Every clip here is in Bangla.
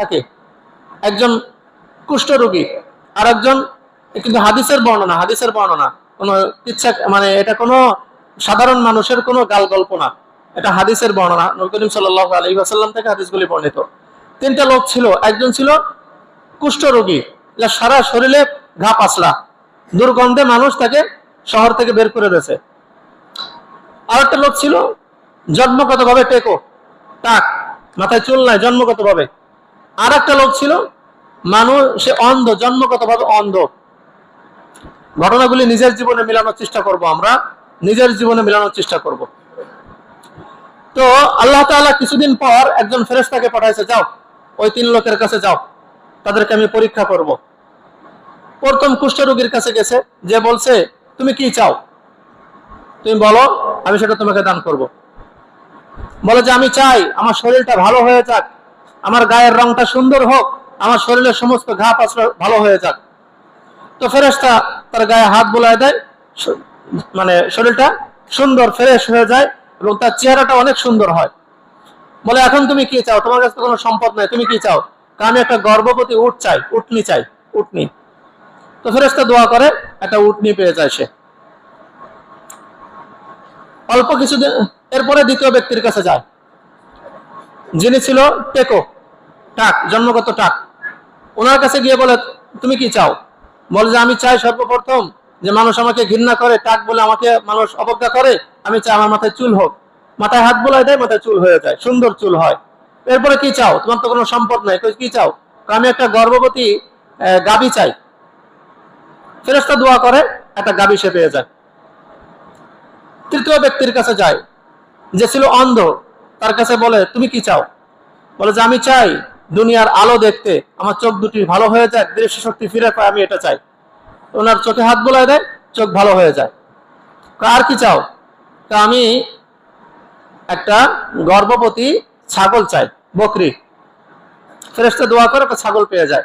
থাকে। একজন কুষ্ঠরোগী আর একজন কিন্তু হাদিসের বর্ণনা হাদিসের বর্ণনা। কোনো ইচ্ছা মানে এটা কোনো সাধারণ মানুষের কোনো গাল গল্প না এটা হাদিসের বর্ণনা। নবী করিম সাল্লাহ আলী আসাল্লাম থেকে হাদিসগুলি বর্ণিত। তিনটা লোক ছিল। একজন ছিল কুষ্ঠরোগী। যা সারা শরীরে ঘা পাসলা দুর্গন্ধে মানুষ তাকে শহর থেকে বের করে দিয়েছে। আরেকটা লোক ছিল জন্মগত ভাবে টেকো, টাক, মাথায় চুল নাই জন্মগত ভাবে আর একটা লোক ছিল, মানুষ, সে অন্ধ জন্মগত ভাবে অন্ধ। ঘটনাগুলি নিজের জীবনে মিলানোর চেষ্টা করব আমরা, নিজের জীবনে মিলানোর চেষ্টা করব। তো আল্লাহ তাআলা কিছুদিন পর একজন ফেরেশতাকে পাঠাইছে, যাও, ওই তিন লোকের কাছে যাও, তাদেরকে আমি পরীক্ষা করব। প্রথম কুষ্ঠরোগীর কাছে গেছে, যে বলছে, তুমি কি চাও? তুমি বলো, আমি সেটা তোমাকে দান করব। বলে যে, আমি চাই, আমার শরীরটা ভালো হয়ে যাক। আমার গায়ের রংটা সুন্দর হোক, আমার শরীরের সমস্ত ঘা পাচড়া ভালো হয়ে যাক। তো ফেরেশতা তার গায়ে হাত বোলায় দেয় মানে শরীরটা সুন্দর, ফ্রেশ হয়ে যায় এবং তার চেহারাটা অনেক সুন্দর হয়। বলে, এখন তুমি কি চাও? তোমার কাছে কোনো সম্পদ নাই, তুমি কি চাও? আমি একটা গর্ভবতী উট চাই, উটনি চাই, উটনি। তো ফেরেশতা দোয়া করে, একটা উটনি পেয়ে যায় সে। অল্প কিছুদিন, এরপরে দ্বিতীয় ব্যক্তির কাছে যায়। যিনি ছিল টেকো, টাক, জন্মগত টাক। ওনার কাছে গিয়ে বলে, তুমি কি চাও? বলে যে, আমি চাই সর্বপ্রথম যে মানুষ আমাকে ঘৃণা করে, টাক বলে আমাকে মানুষ অবজ্ঞা করে, আমি চাই আমার মাথায় চুল হোক। মাথায় হাত বোলাই দেয়, মাথায় চুল হয়ে যায়, সুন্দর চুল হয়। এরপরে কি চাও? তোমার তো কোনো সম্পদ নাই কি চাও? আমি একটা গর্ভবতী গাবি চাই। ফেরেস্তা দোয়া করে, একটা গাবি সে পেয়ে যায়। তৃতীয় ব্যক্তির কাছে যায়, যে ছিল অন্ধ। তার কাছে বলে, তুমি কি চাও? বলে যে, আমি চাই দুনিয়ার আলো দেখতে। আমার চোখ দুটি ভালো হয়ে যায়, দৃশ্য শক্তি ফিরে পায়, আমি এটা চাই। ওনার চোখে হাত বোলায় দেয়, চোখ ভালো হয়ে যায়। আর কি চাও? তা আমি একটা গর্ভবতী ছাগল চাই, বকরি। ফেরেস্তা দোয়া করে ছাগল পেয়ে যায়।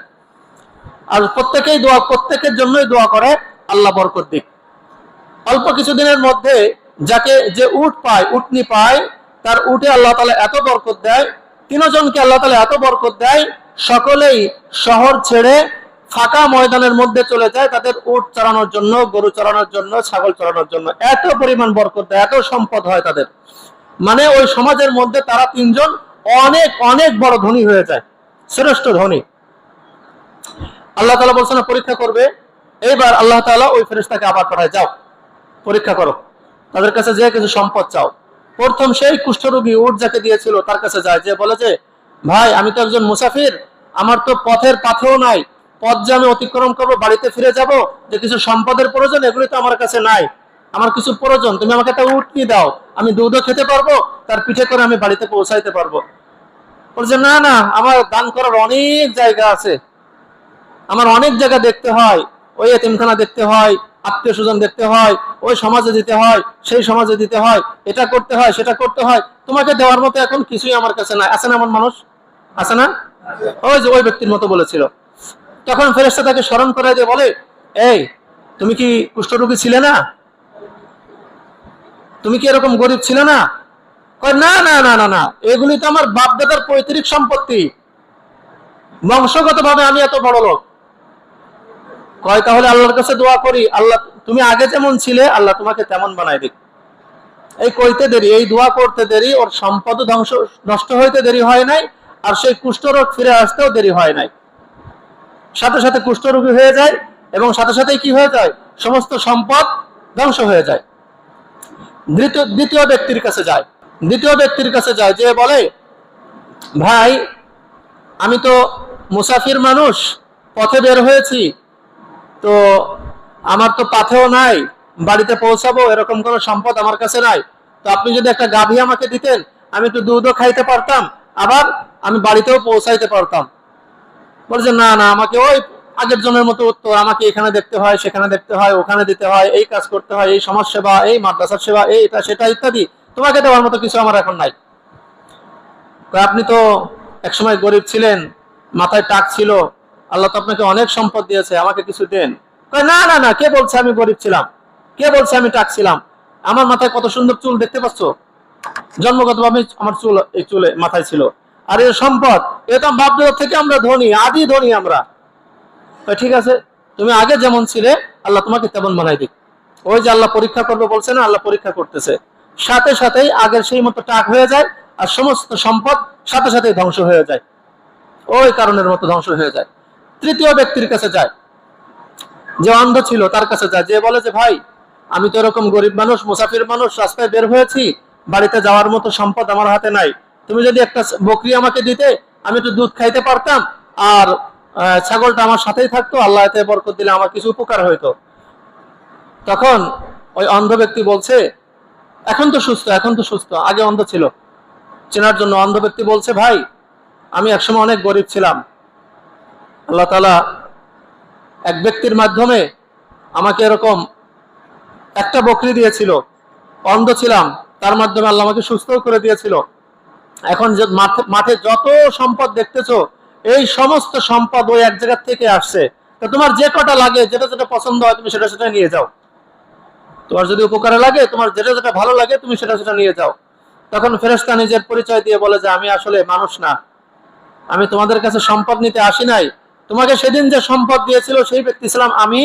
আর প্রত্যেকেই দোয়া, প্রত্যেকের জন্যই দোয়া করে আল্লাহ বরকত দিক। অল্প কিছুদিনের মধ্যে যাকে যে উট পায়, উটনি পায় তার উঠে আল্লাহ তালা এত বরকত দেয়, তিনজনকে আল্লাহ তালা এত বরকত দেয়, সকলেই শহর ছেড়ে ফাঁকা ময়দানের মধ্যে চলে যায় তাদের উট চড়ানোর জন্য, গরু চড়ানোর জন্য, ছাগল চড়ানোর জন্য। এত পরিমাণ বরকত দেয়, এত সম্পদ হয় তাদের। মানে ওই সমাজের মধ্যে তারা তিনজন অনেক অনেক বড় ধনী হয়ে যায়, শ্রেষ্ঠ ধনী। আল্লাহ তালা বলছে না, পরীক্ষা করবে। এইবার আল্লাহ তালা ওই ফেরেশতাকে আবার পাঠায়, যাও, পরীক্ষা করো। তাদের কাছে যে কিছু সম্পদ চাও। প্রথম সেই কুষ্ঠরোগী উট যাকে দিয়েছিল, তার কাছে যায়, যে বলে যে, ভাই, আমি তো একজন মুসাফির, আমার তো পথের পাথেও নাই, পথ যে আমি অতিক্রম করব, বাড়িতে ফিরে যাব, যে কিছু সম্পদের প্রয়োজন, এগুলি তো আমার কাছে নাই। আমার কিছু প্রয়োজন, তুমি আমাকে একটা উটনি দাও, আমি দুধও খেতে পারব, তার পিঠে করে আমি বাড়িতে পৌঁছাইতে পারব। বলছে না না, আমার দান করার অনেক জায়গা আছে। আমার অনেক জায়গা দেখতে হয়, ওই এতিমখানা দেখতে হয় আত্মীয় স্বজন দেখতে হয়, ওই সমাজে দিতে হয়, সেই সমাজে দিতে হয়, এটা করতে হয়, সেটা করতে হয়, তোমাকে দেওয়ার মতো এখন কিছুই আমার কাছে নাই। আছে না এমন মানুষ? আছে না? ওই যে ওই ব্যক্তির মতো বলেছিল। তখন ফেরেস্তা তাকে স্মরণ করে দিয়ে বলে, এই, তুমি কি কুষ্ঠরোগী ছিলে না? তুমি কি এরকম গরিব ছিলে না? না না না না না, এগুলি তো আমার বাপ দাদার পৈতৃক সম্পত্তি। বংশগত ভাবে আমি এত বড় লোক কয়, তাহলে আল্লাহর কাছে দোয়া করি। আল্লাহ, তুমি আগে যেমন ছিলে, আল্লাহ তোমাকে তেমন বানাই দিক। এই কইতে দেরি, এই দোয়া করতে দেরি, ওর সম্পদ ধ্বংস, নষ্ট হইতে দেরি হয় নাই, আর সেই কুষ্ঠরোগ ফিরে আসতেও দেরি হয় নাই। সাথে সাথে কুষ্ঠরোগী হয়ে যায়, এবং সাথে সাথে কি হয়ে যায়? সমস্ত সম্পদ ধ্বংস হয়ে যায়। দ্বিতীয় ব্যক্তির কাছে যায়। দ্বিতীয় ব্যক্তির কাছে যায়, যে বলে, ভাই, আমি তো মুসাফির মানুষ, পথে বের হয়েছি তো আমার তো পাথেও নাই, বাড়িতে পৌঁছাবো, এরকম কোনো সম্পদ আমার কাছে নাই। তো আপনি যদি একটা গাভী আমাকে দিতেন, আমি একটু দুধও খাইতে পারতাম, আবার আমি বাড়িতেও পৌঁছাইতে পারতাম। বলছে, না না, আমাকে ওই আগের জনের মতো উত্তর, আমাকে এখানে দেখতে হয়, সেখানে দেখতে হয়, ওখানে দিতে হয়, এই কাজ করতে হয়, এই সমাজ সেবা, এই মাদ্রাসার সেবা, এই এটা, সেটা ইত্যাদি। তোমাকে দেওয়ার মতো কিছু আমার এখন নাই। আপনি তো একসময় গরিব ছিলেন, মাথায় টাক ছিল আল্লাহ তো আপনাকে অনেক সম্পদ দিয়েছে, আমাকে কিছু দেন। না না না, কে বলছে আমি গরিব ছিলাম? কে বলছে আমি টাক ছিলাম? আমার মাথায় কত সুন্দর চুল দেখতে পাচ্ছ? জন্মগতভাবে আমার চুল, এই চুলে মাথায় ছিল। আর এর সম্পদ এটা বাপদাদা থেকে আমরা ধনী, আদি ধনী আমরা। ঠিক আছে, তুমি আগে যেমন ছিলে, আল্লাহ তোমাকে তেমন বানাই দিক। ওই যে আল্লাহ পরীক্ষা করবে বলছে না, আল্লাহ পরীক্ষা করতেছে। সাথে সাথেই আগের সেই মতো টাক হয়ে যায়, আর সমস্ত সম্পদ সাথে সাথেই ধ্বংস হয়ে যায়। ওই কারণের মতো ধ্বংস হয়ে যায়। তৃতীয় ব্যক্তির কাছে যায়। যে অন্ধ ছিল তার কাছে যায়। যে বলে যে, ভাই, আমি তো এরকম গরিব মানুষ, মুসাফির মানুষ, রাস্তায় বের হয়েছি, বাড়িতে যাওয়ার মতো সম্পদ আমার হাতে নাই। তুমি যদি একটা বকরি আমাকে দিতে, আমি একটু দুধ খাইতে পারতাম। আর ছাগলটা আমার সাথেই থাকতো, আল্লাহ এতে বরকত দিলে আমার কিছু উপকার হইতো। তখন ওই অন্ধ ব্যক্তি বলছে, এখন তো সুস্থ, এখন তো সুস্থ, আগে অন্ধ ছিল। চেনার জন্য অন্ধ ব্যক্তি বলছে, ভাই, আমি একসময় অনেক গরিব ছিলাম। আল্লাহ তালা এক ব্যক্তির মাধ্যমে আমাকে এরকম একটা বকরি দিয়েছিল, অন্ধ ছিলাম, তার মাধ্যমে আল্লাহ আমাকে সুস্থ করে দিয়েছিল। এখন যে মাঠে যত সম্পদ দেখতেছ, এই সমস্ত সম্পদ ওই এক জায়গার থেকে আসছে। তো তোমার যে কটা লাগে, যেটা যেটা পছন্দ হয়, তুমি সেটা সেটা নিয়ে যাও। তোমার যদি উপকারে লাগে, তোমার যেটা যেটা ভালো লাগে, তুমি সেটা সেটা নিয়ে যাও। তখন ফেরেশতা নিজের পরিচয় দিয়ে বলে যে, আমি আসলে মানুষ না। আমি তোমাদের কাছে সম্পদ নিতে আসি নাই তোমাকে সেদিন যে সম্পদ দিয়েছিল সেই ব্যক্তি ছিলাম আমি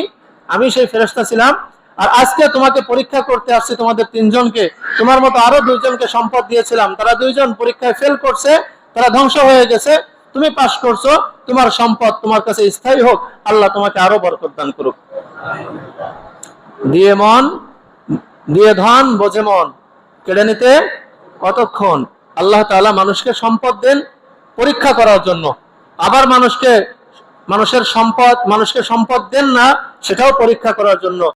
আমি সেই ফেরস্তা ছিলাম। আর আজকে তোমাকে পরীক্ষা করতে আসছি তোমাদের তিনজনকে। তোমার মতো আরও দুইজনকে সম্পদ দিয়েছিলাম। তারা দুইজন পরীক্ষায় ফেল করছে, তারা ধ্বংস হয়ে গেছে। তুমি পাশ করছ, তোমার সম্পদ তোমার কাছে স্থায়ী হোক, আল্লাহ তোমাকে আরও বরকত দান করুক। দিয়ে মন, দিয়ে ধন, বোঝে মন। কেড়ে নিতে কতক্ষণ? আল্লাহ তাআলা মানুষকে সম্পদ দেন পরীক্ষা করার জন্য। আবার মানুষকে মানুষের সম্পদ মানুষকে সম্পদ দেন না সেটাও পরীক্ষা করার জন্য